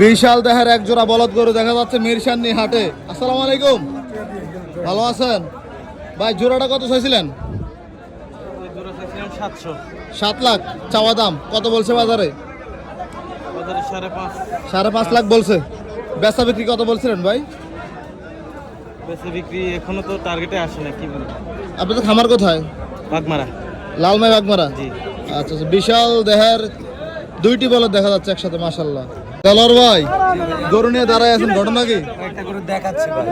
বিশাল দেহের এক জোড়া বলদ গরু দেখা যাচ্ছে মিরসান্নি হাটে আসসালামু আলাইকুম। ভালো আছেন? ভাই জোড়াটা কত চাইছিলেন? সাত লাখ। চাওয়া দাম কত বলছে বাজারে? সাড়ে পাঁচ লাখ বলছে। বেচা বিক্রি কত বলছিলেন ভাই? বেশি বিক্রি এখনও তো টার্গেটে আসে না কি বলব? আপনি তো খামার কোথায়? বাগমারা। লালমাই বাগমারা? জি। আচ্ছা আচ্ছা বিশাল দেহের দুইটি বলদ দেখা যাচ্ছে একসাথে মাসাল্লাহ তেলর ভাই গরু নিয়ে দাঁড়ায় আছেন ঘটনা কি?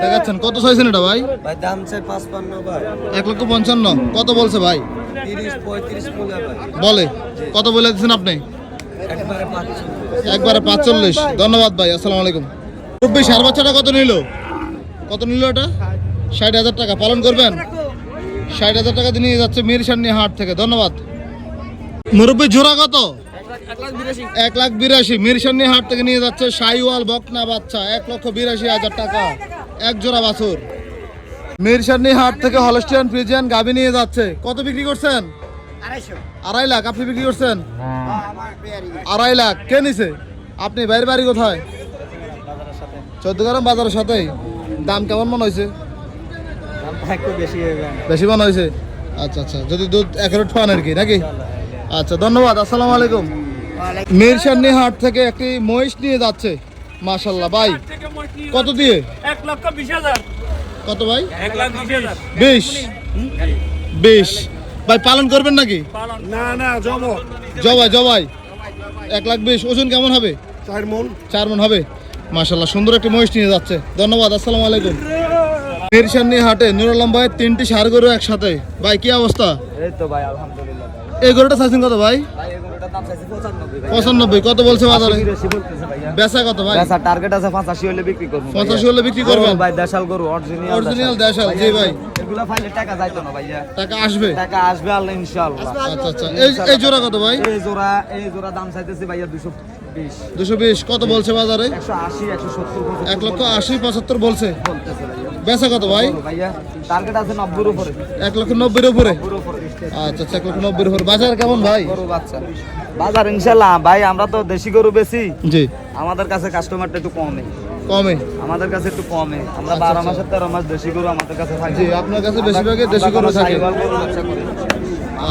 দেখাচ্ছেন কত চাইছেন এটা ভাই? ভাই দাম চাই পাঁচ ভাই। এক লক্ষ পঞ্চান্ন কত বলছে ভাই? বলে কত বলে দিচ্ছেন আপনি? একবারে পাঁচচল্লিশ। ধন্যবাদ ভাই আসসালামু আলাইকুম। রব্বি সার বাচ্চাটা কত নিল? কত নিল এটা? ষাট হাজার টাকা পালন করবেন? ষাট হাজার টাকা দিয়ে নিয়ে যাচ্ছে মিরসান্নি হাট থেকে ধন্যবাদ। মুরব্বী জোড়া কত? এক লাখ বিরাশি। মিরসান্নি হাট থেকে নিয়ে যাচ্ছে সাইওয়াল বকনা বাচ্চা। এক লক্ষ বিরাশি হাজার টাকা। এক জোড়া বাছুর। মিরসান্নি হাট থেকে হলস্টিয়ান ফ্রিজিয়ান গাবি নিয়ে যাচ্ছে। কত বিক্রি করছেন? আড়াই লাখ। আপনি বিক্রি করছেন? আড়াই লাখ। কে নিছে? আপনি বাইরে বাড়ি কোথায়? চোদ্দ গ্রাম বাজারের সাথেই। দাম কেমন মনে হয়েছে? বেশি মনে হয়েছে? আচ্ছা আচ্ছা। যদি দুধ এক পান আর কি, নাকি? আচ্ছা ধন্যবাদ। আসসালামু আলাইকুম। মিরসান্নি হাট থেকে একটি মহিষ নিয়ে যাচ্ছে। মাশাল্লাহ ভাই। কত দিয়ে? এক লক্ষ বিশ হাজার। কত ভাই? এক লাখ বিশ বিশ। ভাই পালন করবেন নাকি? না না জবাই জবাই। এক লাখ বিশ। ওজন কেমন হবে? চার মন। চার মন হবে। মাশাল্লাহ সুন্দর একটি মহিষ নিয়ে যাচ্ছে। ধন্যবাদ আসসালামু আলাইকুম। মিরসান্নি হাটে নুর আলম ভাই তিনটি সার গরু একসাথে। ভাই কি অবস্থা? এই তো ভাই আলহামদুলিল্লাহ। এই গরুটা চাইছেন কত ভাই পঁচানব্বই কত বলছে বাজারে? বেচা কত ভাই? বেচার টার্গেট আছে পঁচাশি হলে বিক্রি করব ভাইয়া। পঁচাশি হলে বিক্রি করবেন? ভাই দেশাল গরু অরিজিনাল অরিজিনাল দেশাল। জি ভাই। এগুলা ফাইলে টাকা যাইতো না ভাইয়া। টাকা আসবে? টাকা আসবে আল্লাহ ইনশাআল্লাহ। আচ্ছা আচ্ছা এই এই জোড়া কত ভাই? এই জোড়া এই জোড়া দাম চাইতেছি ভাইয়া দুশো বিশ। দুশো বিশ কত বলছে বাজারে? একশো আশি একশো সত্তর এক লক্ষ আশি পঁচাত্তর বলছে। বেচা কত ভাই? টার্গেট আছে নব্বইয়ের উপরে। এক লক্ষ নব্বইয়ের উপরে? উপরে আচ্ছা আচ্ছা লক্ষ নব্বইয়ের উপরে। বাজার কেমন ভাই? বাচ্চা। বাজার ইনশাল্লাহ ভাই আমরা তো দেশি গরু বেশি জি। আমাদের কাছে কাস্টমারটা একটু কমে। কমে? আমাদের কাছে একটু কমে। আমরা আচ্ছা, বারো আচ্ছা। মাসের তেরো মাস দেশি গরু আমাদের কাছে থাকে জি আপনার কাছে বেশিরভাগই দেশি গরু থাকে।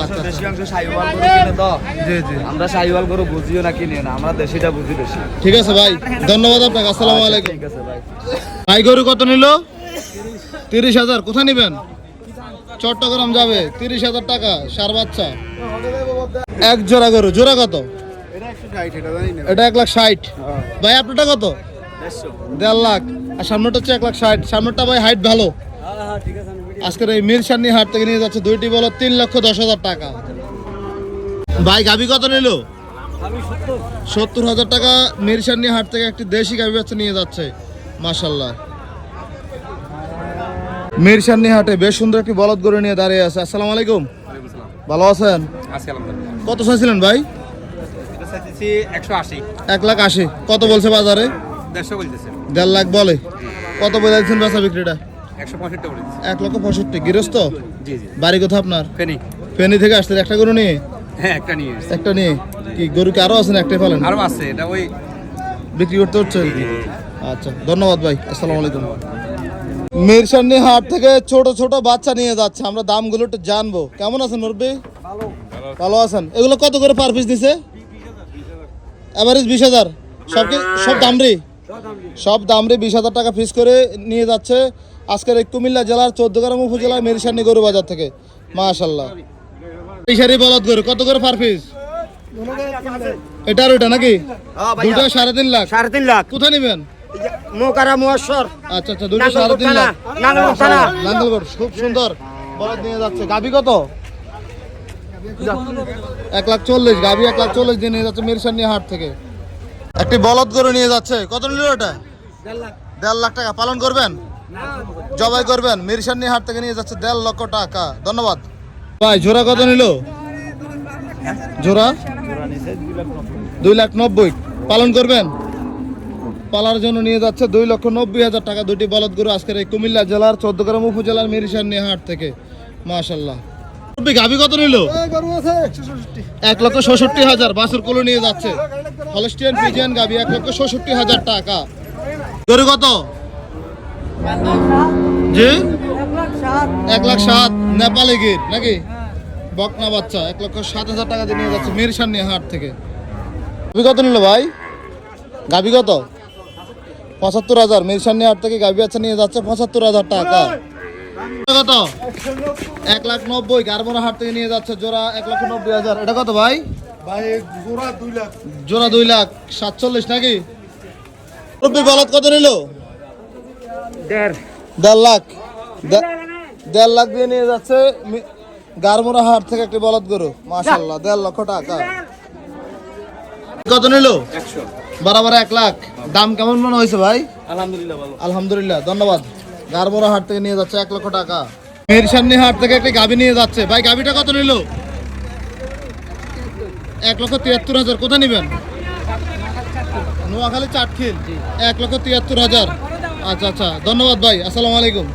আচ্ছা দেশি অংশ সাইওয়াল গরু কিনে তো। জি জি। আমরা সাইওয়াল গরু বুঝিও না কিনে না। আমরা দেশিটা বুঝি বেশি। ঠিক আছে ভাই। ধন্যবাদ আপনাকে। আসসালামু আলাইকুম। ঠিক আছে ভাই। ভাই গরু কত নিল? তিরিশ হাজার। কোথায় নিবেন? চট্টগ্রাম যাবে। তিরিশ হাজার টাকা। সার বাচ্চা। এক জোড়া গরু জোড়া কত? এটা এক লাখ ষাট। ভাই আপনারটা কত? দেড় লাখ। আর সামনেটা হচ্ছে এক লাখ ষাট। সামনেটা ভাই হাইট ভালো। আজকের এই মিরসান্নি হাট থেকে নিয়ে যাচ্ছে দুইটি বলো তিন লক্ষ দশ হাজার টাকা। ভাই গাবি কত নিল? সত্তর। হাজার টাকা মিরসান্নি হাট থেকে একটি দেশি গাবি বাচ্চা নিয়ে যাচ্ছে। মাশাল্লাহ মিরসান্নি হাটে বেশ সুন্দর একটি বলদ গরু নিয়ে দাঁড়িয়ে আছে। আসসালামু আলাইকুম। ভালো আছেন? কত চাইছিলেন ভাই? এক লাখ আশি। কত বলছে বাজারে? দেড় লাখ বলে। কত বলে দিচ্ছেন বেচা বিক্রিটা? এক লক্ষ পঁয়ষট্টি। গৃহস্থ? বাড়ি কোথা আপনার? ফেনি। ফেনি থেকে আসছেন একটা গরু নিয়ে? হ্যাঁ একটা নিয়ে। একটা নিয়ে? কি গরু কি আরও আছেন একটাই ফেলেন আরও আছে এটা ওই বিক্রি করতে হচ্ছে? আচ্ছা ধন্যবাদ ভাই। আসসালামু আলাইকুম। মিরসান্নি হাট থেকে ছোট ছোট বাচ্চা নিয়ে যাচ্ছে। আমরা দামগুলো একটু জানব। কেমন আছেন মুরব্বী? ভালো। আছেন। এগুলো কত করে পার পিস দিছে এভারেজ বিশ হাজার। সব সব দামরি? সব দামরি। বিশ হাজার টাকা পিস করে নিয়ে যাচ্ছে। আজকের এই কুমিল্লা জেলার চোদ্দগ্রাম উপজেলার মিরসান্নি গরু বাজার থেকে। মাশাল্লাহ এই বলদ গরু কত করে পার পিস এটা আর ওটা নাকি? দুটো সাড়ে তিন লাখ। সাড়ে তিন লাখ। কোথায় নেবেন? মোকারা মহেশ্বর আচ্ছা আচ্ছা দুটো সাড়ে তিন লাখ। থানা। নাঙ্গলকোট খুব সুন্দর। বলদ নিয়ে যাচ্ছে। গাবি কত? এক লাখ চল্লিশ গাবি এক লাখ চল্লিশ দিয়ে নিয়ে যাচ্ছে মিরসানি হাট থেকে। একটি বলদ গরু নিয়ে যাচ্ছে। কত নিল ওটা দেড় লাখ। টাকা। পালন করবেন? জবাই করবেন? মিরসানি হাট থেকে নিয়ে যাচ্ছে দেড় লক্ষ টাকা। ধন্যবাদ। ভাই জোড়া কত নিল? জোড়া? দুই লাখ নব্বই। পালন করবেন? পালার জন্য নিয়ে যাচ্ছে দুই লক্ষ নব্বই হাজার টাকা দুটি বলদ গরু আজকের এই কুমিল্লা জেলার চোদ্দগ্রাম উপজেলার মিরিসান হাট থেকে। মাশাল্লাহ গাভি কত নিল এক লক্ষ ষষট্টি হাজার বাসুর কোলো নিয়ে যাচ্ছে। হলস্টিয়ান ফিজিয়ান গাভি এক লক্ষ ষষট্টি হাজার টাকা। গরু কত? জি? এক লাখ সাত। নেপালি গির নাকি? বকনা বাচ্চা এক লক্ষ সাত হাজার টাকা দিয়ে নিয়ে যাচ্ছে মিরসান নিয়ে হাট থেকে। গাভি কত নিল ভাই? গাভি কত? পঁচাত্তর হাজার। মিরসান নিয়ে হাট থেকে গাভি বাচ্চা নিয়ে যাচ্ছে পঁচাত্তর হাজার টাকা। কত? এক লাখ নব্বই। গারমোনা হাট থেকে নিয়ে যাচ্ছে জোড়া এক লক্ষ নব্বই হাজার। এটা কত ভাই? ভাই জোড়া দুই লাখ। জোড়া দুই লাখ। সাতচল্লিশ নাকি? রব্বি বলদ কত নিল? দেড়। লাখ। দেড় লাখ দিয়ে নিয়ে যাচ্ছে মি- গারমোনা হাট থেকে একটি বলদ গরু। মাশাল্লাহ দেড় লক্ষ টাকা। কত নিল? বরাবর এক লাখ। দাম কেমন মনে হয়েছে ভাই? আলহামদুলিল্লাহ ভালো। আলহামদুলিল্লাহ ধন্যবাদ। গারমোরা হাট থেকে নিয়ে যাচ্ছে এক লক্ষ টাকা। মিরসান্নি হাট থেকে একটি গাভি নিয়ে যাচ্ছে। ভাই গাভিটা কত নিল? এক লক্ষ তিয়াত্তর হাজার। কোথায় নেবেন? নোয়াখালী চাটখিল। এক লক্ষ তিয়াত্তর হাজার। আচ্ছা আচ্ছা ধন্যবাদ ভাই আসসালামু আলাইকুম।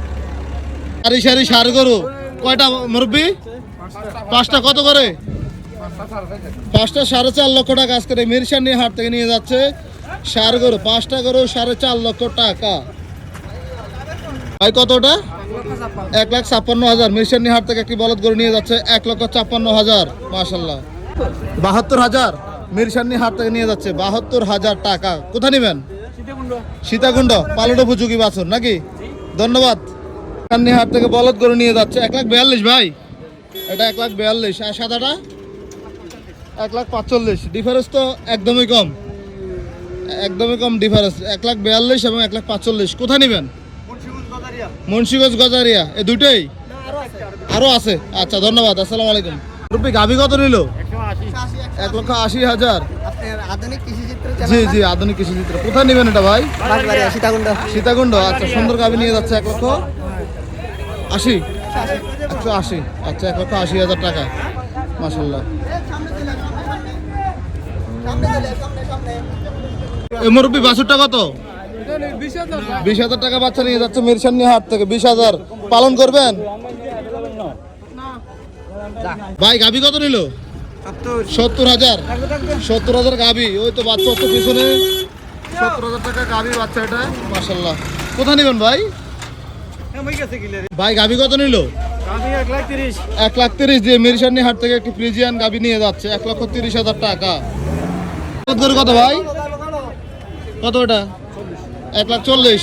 সারি সারি সার গরু। কয়টা মুরব্বী? পাঁচটা কত করে? পাঁচটা সাড়ে চার লক্ষ টাকা আজকে মিরসান্নি হাট থেকে নিয়ে যাচ্ছে। সার গরু পাঁচটা গরু সাড়ে চার লক্ষ টাকা। ভাই কতটা? এক লাখ ছাপ্পান্ন হাজার। মিরসান্নি হাট থেকে একটি বলদ গরু নিয়ে যাচ্ছে এক লক্ষ ছাপ্পান্ন হাজার। মাশাল্লাহ বাহাত্তর হাজার। মিরসান্নি হাট থেকে নিয়ে যাচ্ছে বাহাত্তর হাজার টাকা। কোথায় নেবেন? সীতাকুণ্ড। পালট উপযোগী বাছুর নাকি? ধন্যবাদ। মিরসান্নি হাট থেকে বলদ গরু নিয়ে যাচ্ছে এক লাখ বিয়াল্লিশ ভাই। এটা এক লাখ বিয়াল্লিশ। আর সাদাটা? এক লাখ পাঁচচল্লিশ। ডিফারেন্স তো একদমই কম। একদমই কম ডিফারেন্স এক লাখ বিয়াল্লিশ এবং এক লাখ পাঁচচল্লিশ। কোথায় নেবেন? মুন্সিগঞ্জ গজারিয়া। এ দুটোই আরও আছে। আচ্ছা ধন্যবাদ। আসসালামু আলাইকুম। রুপি গাভি কত নিল? এক লক্ষ আশি হাজার। জি জি আধুনিক কৃষি চিত্র। কোথায় নেবেন এটা ভাই? সীতাকুণ্ড। আচ্ছা সুন্দর গাভি নিয়ে যাচ্ছে এক লক্ষ আশি। একশো আশি। আচ্ছা এক লক্ষ আশি হাজার টাকা। মাসাল্লাহ মুরব্বী বাছুরটা কত বিশ হাজার টাকা বাচ্চা নিয়ে যাচ্ছে মিরসান্নি হাট থেকে, বিশ হাজার। পালন করবেন? ভাই, গাভি কত নিল? সত্তর হাজার। সত্তর হাজার গাভি। ওই তো বাচ্চা তো পিছনে। সত্তর হাজার টাকা গাভি বাচ্চা এটা। মাসাল্লাহ কোথায় নেবেন ভাই? ভাই, গাভি কত নিল? এক লাখ তিরিশ দিয়ে মিরসান্নি হাট থেকে একটি ফ্রিজিয়ান গাভি নিয়ে যাচ্ছে। এক লক্ষ তিরিশ হাজার টাকা। কত ভাই? কত ওটা এক লাখ চল্লিশ।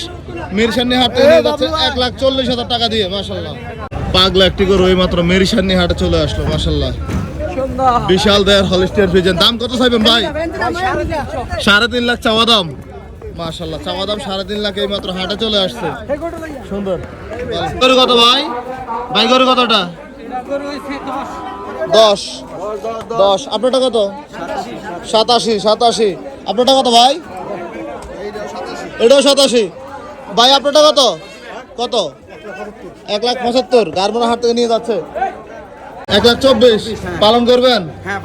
মিরসান্নি হাট নিয়ে যাচ্ছে এক লাখ চল্লিশ হাজার টাকা দিয়ে মাসাল্লাহ পাগলা একটি গরু এই মাত্র মিরসান্নি হাটে চলে আসলো মাসাল্লাহ বিশাল দেয়ার হলিস্টিয়ার ফ্রিজিয়ান দাম কত চাইবেন ভাই? সাড়ে তিন লাখ চাওয়া দাম। মাশাল্লাহ চাওয়া দাম সাড়ে তিন লাখ এই মাত্র হাটে চলে আসছে। সুন্দর। গরু কত ভাই? ভাই গরু কতটা দশ। দশ। আপনারটা কত? সাতাশি সাতাশি। আপনারটা কত ভাই? এটাও সাতাশি। ভাই আপনারটা কত? কত? এক লাখ পঁচাত্তর। গারমোনা হাট থেকে নিয়ে যাচ্ছে। এক লাখ চব্বিশ। পালন করবেন? হ্যাঁ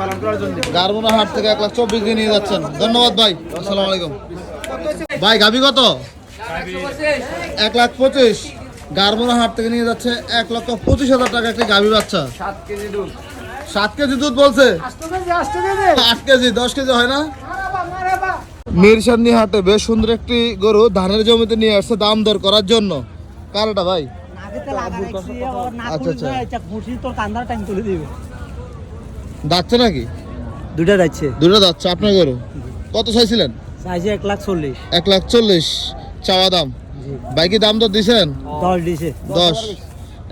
গারমোনা হাট থেকে এক লাখ চব্বিশ দিয়ে নিয়ে যাচ্ছেন। ধন্যবাদ ভাই। আসসালামু আলাইকুম। ভাই গাবি কত? এক লাখ পঁচিশ। গারমোনা হাট থেকে নিয়ে যাচ্ছে এক লক্ষ পঁচিশ হাজার টাকা একটি গাভি বাচ্চা। সাত কেজি দুধ। সাত কেজি দুধ বলছে? আট কেজি দশ কেজি হয় না? মিরসান্নি হাটে বেশ সুন্দর একটি গরু ধানের জমিতে নিয়ে আসছে দাম দর করার জন্য। কার এটা ভাই আচ্ছা আচ্ছা। যাচ্ছে নাকি? দুটা যাচ্ছে। দুটো যাচ্ছে আপনার গরু? কত চাইছিলেন? চাইছে এক লাখ চল্লিশ। এক লাখ চল্লিশ চাওয়া দাম। বাইকি দাম তো দিছেন? দশ দিছে। দশ।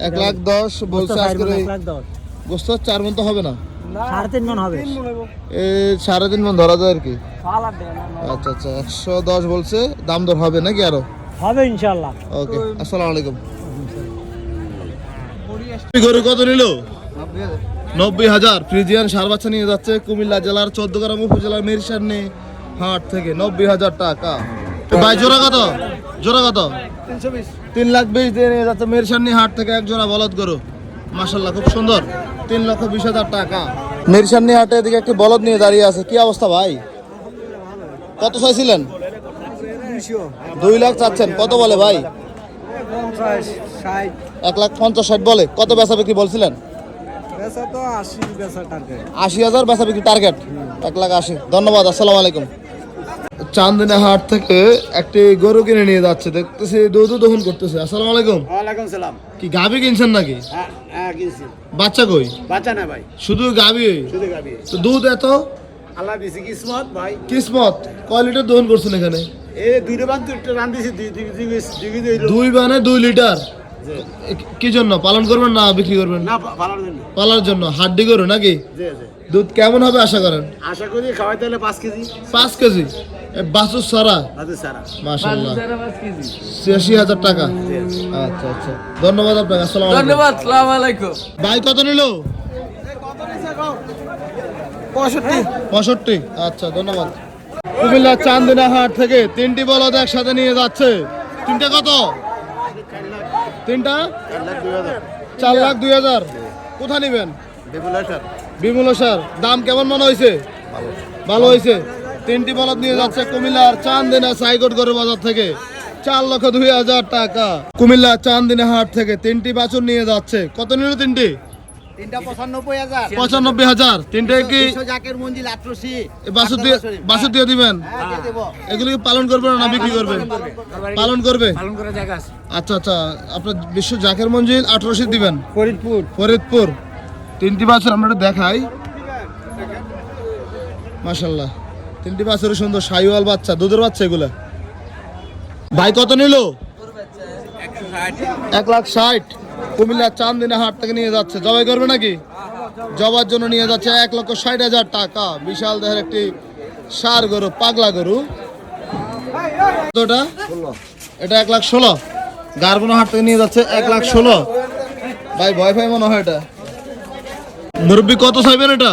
এক লাখ দশ বলছে আজকে গোস্ত চার মন তো হবে না। সাড়ে তিন মন হবে। এ সাড়ে তিন মন ধরা যায় আর কি? আচ্ছা আচ্ছা একশো দশ বলছে দাম দর হবে নাকি আরও? হবে ইনশাল্লাহ ওকে আসসালামু আলাইকুম। গরু কত নিল? নব্বই হাজার। ফ্রিজিয়ান সার বাচ্চা নিয়ে যাচ্ছে কুমিল্লা জেলার চোদ্দ গ্রাম উপজেলার মিরসান্নি হাট থেকে। নব্বই হাজার টাকা। ভাই জোড়া কত? জোড়া কত? তিন লাখ বিশ দিয়ে নিয়ে যাচ্ছে মিরসান্নি হাট থেকে এক জোড়া বলদ গরু। মাসাল্লাহ খুব সুন্দর। তিন লক্ষ বিশ হাজার টাকা। মিরসান্নি হাটে এদিকে একটি বলদ নিয়ে দাঁড়িয়ে আছে কি অবস্থা ভাই? কত চাইছিলেন? দুই লাখ চাচ্ছেন কত বলে ভাই? এক লাখ পঞ্চাশ ষাট বলে কত বেচা বিক্রি বলছিলেন? আশি হাজার বেচা বিক্রি টার্গেট এক লাখ আশি ধন্যবাদ আসসালামু আলাইকুম। চান্দিনা হাট থেকে একটি গরু কিনে নিয়ে যাচ্ছে। দেখতেছি দুধ দহন করতেছে। আসসালামু আলাইকুম। ওয়ালাইকুম সালাম। কি গাভি কিনছেন নাকি? হ্যাঁ হ্যাঁ কিনছি। বাচ্চা কই? বাচ্চা না ভাই। শুধু গাভি? শুধু গাবি তো দুধ এত? আল্লাহ দিছি কিসমত ভাই। কিসমত? কয় লিটার দহন করছেন এখানে? এই দুইটা বান দুইটা রান দিছি দুই দুই দুই দুই দুই দুই দুই বানে দুই লিটার? এ- কি জন্য? পালন করবেন না বিক্রি করবেন? না জন্য। পালার জন্য? হাড্ডি গরু নাকি? জি জি। দুধ কেমন হবে আশা করেন? আশা করি খাওয়াইতে হলে পাঁচ কেজি। পাঁচ কেজি। এ বাছুর সারা হাতে ছিয়াশি হাজার টাকা। আচ্ছা আচ্ছা। ধন্যবাদ আপনাকে আসসালাম ধন্যবাদ সালাম আলাইকুম। ভাই কত নিল? পঁয়ষট্টি। আচ্ছা ধন্যবাদ। কুমিল্লা চান্দিনা হাট থেকে তিনটি বলদ একসাথে নিয়ে যাচ্ছে। তিনটা কত? তিনটা? চার লাখ দুই হাজার। কোথায় নিবেন? বিমুল স্যার দাম কেমন মনে হয়েছে ভালো হয়েছে তিনটি বলদ নিয়ে যাচ্ছে কুমিল্লার চান্দিনা সাইকোট গরু বাজার থেকে। চার লক্ষ দুই হাজার টাকা। কুমিল্লা চান্দিনা হাট থেকে তিনটি বাছুর নিয়ে যাচ্ছে। কত নিল তিনটি? তিনটা পঁচানব্বই হাজার। তিনটে কি এ বাছুর দিয়ে দিবেন? হ্যাঁ এগুলো কি পালন করবে না বিক্রি করবে? পালন করবে। আচ্ছা আচ্ছা। আপনার বিশ্ব জাকের মঞ্জিল আঠারোশি দিবেন? ফরিদপুর। ফরিদপুর। তিনটি বাছুর আমরা দেখাই। মাশাল্লাহ তিনটি বাছুর সুন্দর সাইওয়াল বাচ্চা, দুধের বাচ্চা এগুলা। ভাই, কত নিল? এক লাখ ষাট। কুমিল্লা চান্দিনা হাট থেকে নিয়ে যাচ্ছে। জবাই করবে নাকি? জবার জন্য নিয়ে যাচ্ছে এক লক্ষ ষাট হাজার টাকা। বিশাল দেহের একটি সার গরু, পাগলা গরু। কতটা? এটা এক লাখ ষোলো। গারগুনো হাট থেকে নিয়ে যাচ্ছে এক লাখ ষোলো। ভাই, ভয় ভাই মনে হয় এটা। মুরব্বী কত চাইবেন এটা?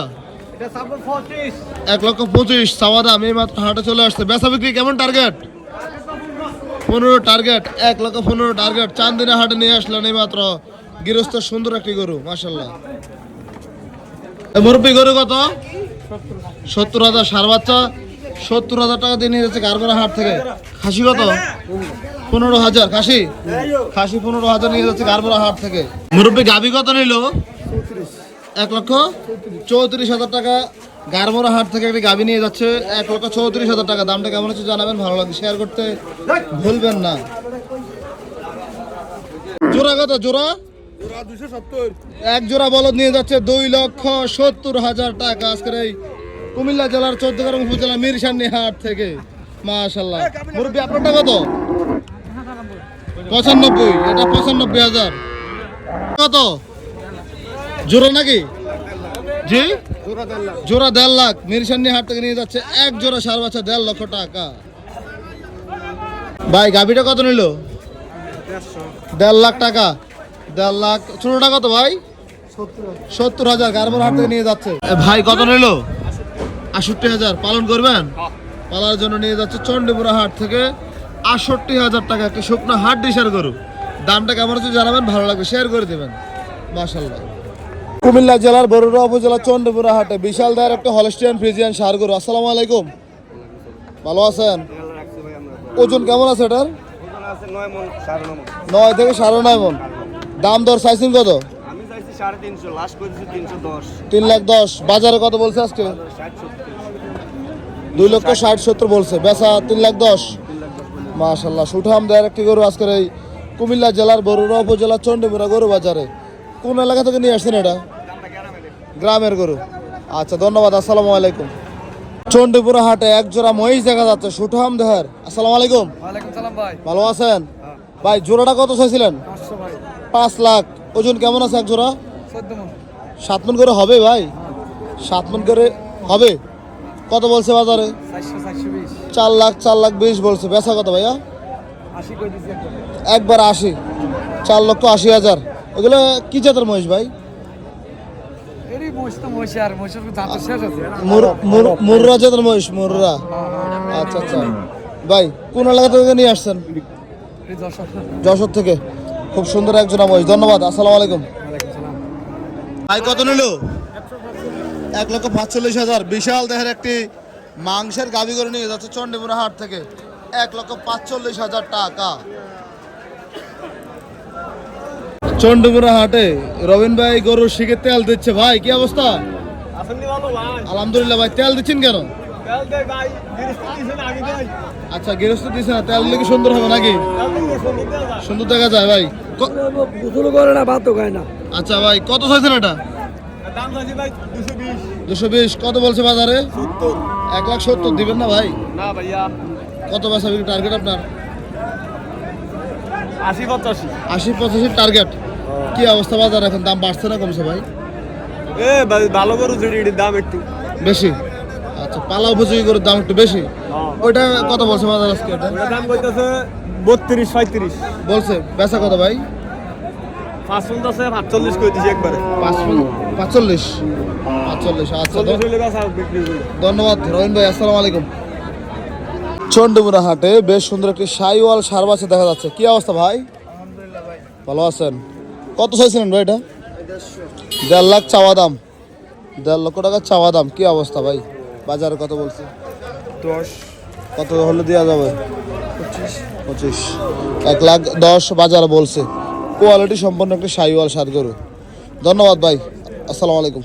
এক লক্ষ পঁচিশ চাওয়া দাম এই মাত্র হাটে চলে আসছে। বেচা বিক্রি কেমন টার্গেট পনেরো টার্গেট এক লক্ষ পনেরো টার্গেট চান্দিনা হাটে নিয়ে আসলেন এই মাত্র গৃহস্থ সুন্দর একটি গরু মাসাল্লাহ মুরব্বী গরু কত? সত্তর হাজার সার বাচ্চা সত্তর হাজার টাকা দিয়ে নিয়ে যাচ্ছে গারগোনা হাট থেকে। খাসি কত? পনেরো হাজার খাসি? খাসি পনেরো হাজার নিয়ে যাচ্ছে গারগোনা হাট থেকে। মুরব্বী গাবি কত নিল? এক লক্ষ চৌত্রিশ হাজার টাকা। গারমোরা হাট থেকে একটি গাবি নিয়ে যাচ্ছে। এক লক্ষ চৌত্রিশ হাজার টাকা। দামটা কেমন হচ্ছে জানাবেন, ভালো লাগবে শেয়ার করতে ভুলবেন না। জোড়া কত? জোড়া? এক জোড়া বলদ নিয়ে যাচ্ছে দুই লক্ষ সত্তর হাজার টাকা। আজকের এই কুমিল্লা জেলার চোদ্দগ্রাম উপজেলা মিরসান্নি হাট থেকে। মাশাল্লাহ মুরব্বী, আপনারটা কত? পঁচানব্বই। এটা পঁচানব্বই হাজার। কত? জোড়া নাকি? জি? জোড়া দেড় লাখ। মিরসান্নি হাট থেকে নিয়ে যাচ্ছে এক জোড়া সার বাচ্চা দেড় লক্ষ টাকা। ভাই গাভিটা কত নিল? দেড় লাখ টাকা। দেড় লাখ। ছোটটা কত ভাই? সত্তর হাজার। গারবার হাট থেকে নিয়ে যাচ্ছে। ভাই কত নিল? আষট্টি হাজার। পালন করবেন? পালার জন্য নিয়ে যাচ্ছে চণ্ডীপুরা হাট থেকে আষট্টি হাজার টাকা একটা শুকনো হাট ডিসার গরু। দামটা কেমন হচ্ছে জানাবেন? ভালো লাগবে শেয়ার করে দেবেন। মাশাল্লাহ কুমিল্লা জেলার বরুড়া উপজেলা চন্ডীপুরা হাটে বিশাল দায়ের একটা হলস্টিয়ান ফ্রিজিয়ান সার গরু। আসসালামু আলাইকুম। ভালো আছেন? ওজন কেমন আছে এটার? নয় থেকে সাড়ে নয় মন। দাম দর চাইছেন কত? তিন লাখ দশ। বাজারে কত বলছে আজকে? দুই লক্ষ ষাট সত্তর বলছে। বেচা তিন লাখ দশ। মাশাল্লাহ সুঠাম দেয়ার একটি গরু আজকের এই কুমিল্লা জেলার বরুড়া উপজেলা চন্ডীপুরা গরু বাজারে। কোন এলাকা থেকে নিয়ে আসছেন এটা? গ্রামের গরু। আচ্ছা ধন্যবাদ আসসালামু আলাইকুম। চন্ডীপুরা হাটে এক জোড়া মহিষ দেখা যাচ্ছে সুঠাম দেহের। আসসালামু আলাইকুম। ভালো আছেন? ভাই জোড়াটা কত চাইছিলেন? পাঁচ লাখ। ওজন কেমন আছে এক জোড়া? সাত মন করে হবে ভাই? সাত মন করে হবে? কত বলছে বাজারে? চার লাখ চার লাখ বিশ বলছে। বেচা কত ভাইয়া? একবার আশি। চার লক্ষ আশি হাজার। এগুলো কি জাতের মহিষ ভাই এরই মহিষ তো মহিষে আর মহিষের দাম তো শেষ আছে মুর- মুর- মুর্রা জাতের মহিষ মুর্রা। আচ্ছা আচ্ছা। ভাই কোন এলাকা থেকে নিয়ে আসছেন? যশোর। থেকে। খুব সুন্দর একজন মহিষ। ধন্যবাদ আসসালামু আলাইকুম। সালাম ভাই কত নিল? এক লক্ষ পাঁচচল্লিশ হাজার। বিশাল দেহের একটি মাংসের গাবি করে নিয়ে যাচ্ছে চন্ডীপুরা হাট থেকে। এক লক্ষ পাঁচচল্লিশ হাজার টাকা। চন্ডমুড়া হাটে রবিন ভাই গরুর শিখে তেল দিচ্ছে। ভাই কি অবস্থা? আলহামদুলিল্লাহ ভাই তেল দিচ্ছেন কেন? তেল দে ভাই গিরিশ দিছেন আগে দেই। আচ্ছা গৃহস্থ দিচ্ছে না তেল দিলে কি সুন্দর হবে নাকি? সুন্দর দেখা যায় ভাই। ক- করে না ভাতও খায় না। আচ্ছা ভাই কত চাইছেন এটা? দাম চাইছি ভাই দুশো বিশ। কত বলছে বাজারে? এক লাখ সত্তর দিবেন না ভাই? না ভাইয়া। কত বিক্রি টার্গেট আপনার? আশি পঁচাশি। আশি পঁচাশি টার্গেট কি অবস্থা বাজার এখন? দাম বাড়ছে না কমছে ভাই? এ ভাই ভালো করে জুড়ি দাম একটু। বেশি? আচ্ছা পালা উপযোগী করে দাম একটু বেশি? ওইটা কত বলছে বাজার আজকে ওটা দাম কইতেছে বত্রিশ পঁয়ত্রিশ। বলছে বেচা কত ভাই? পাঁচ পঞ্চাশে পাঁচচল্লিশ করে দিছি একবারে। পাঁচ পাঁচচল্লিশ? পাঁচচল্লিশ আচ্ছা ধন্যবাদ রহিন ভাই আসসালামু আলাইকুম। চন্ডমুড়া হাটে বেশ সুন্দর একটি সাইওয়াল সার বাচ্চা দেখা যাচ্ছে। কি অবস্থা ভাই? ভালো আছেন? কত চাইছিলেন ভাই এটা? দেড় লাখ চাওয়া দাম। দেড় লক্ষ টাকা চাওয়া দাম। কি অবস্থা ভাই? বাজারে কত বলছে? দশ। কত হলে দেওয়া যাবে? পঁচিশ। পঁচিশ। এক লাখ দশ বাজার বলছে। কোয়ালিটি সম্পন্ন একটি সাইওয়াল সার গরু। ধন্যবাদ ভাই। আসসালামু আলাইকুম।